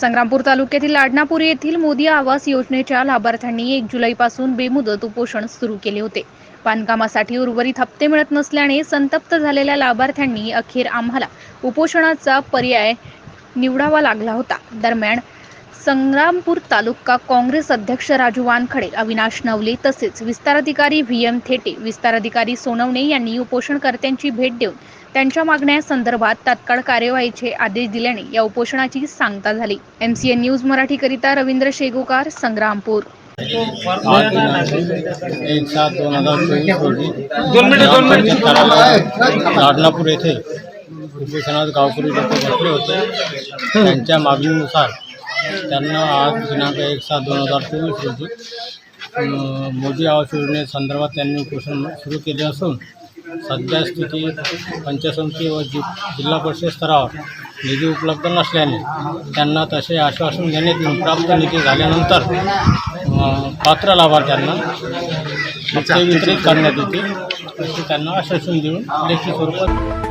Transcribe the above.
संग्रामपूर तालुक्यातील लाडणापूर येथील मोदी आवास योजनेच्या लाभार्थ्यांनी एक जुलैपासून बेमुदत उपोषण सुरू केले होते. बांधकामासाठी उर्वरित हप्ते मिळत नसल्याने संतप्त झालेल्या लाभार्थ्यांनी अखेर आम्हाला उपोषणाचा पर्याय निवडावा लागला होता. दरम्यान संग्रामपूर तालुका काँग्रेस अध्यक्ष राजू वानखडे अविनाश नवले तसेच विस्ताराधिकारी व्ही एम थेटे विस्ताराधिकारी सोनवणे यांनी उपोषणकर्त्यांची भेट देऊन त्यांच्या मागण्या तात्काळ कार्यवाहीचे आदेश दिल्याने या उपोषणाची सांगता झाली. एमसीएन न्यूज मराठीकरिता रवींद्र शेगोकार संग्रामपूर. एक सात दोन हजार चोवीस रोजी येथे उपोषणात गावकरी लोक बसले होते. त्यांच्या मागणीनुसार त्यांना आज दिनांक एक सात दोन हजार चोवीस रोजी मोदी आवास योजनेसंदर्भात त्यांनी उपोषण सुरू केले असून सध्या पंचसमिती समिती व जि जिल्हा परिषद स्तरावर निधी उपलब्ध नसल्याने त्यांना तसे आश्वासन देण्यात येऊन प्राप्त निधी झाल्यानंतर पात्र लाभार्थ्यांना हप्ते वितरित करण्यात येते असे त्यांना आश्वासन देऊन लेखी स्वरूपात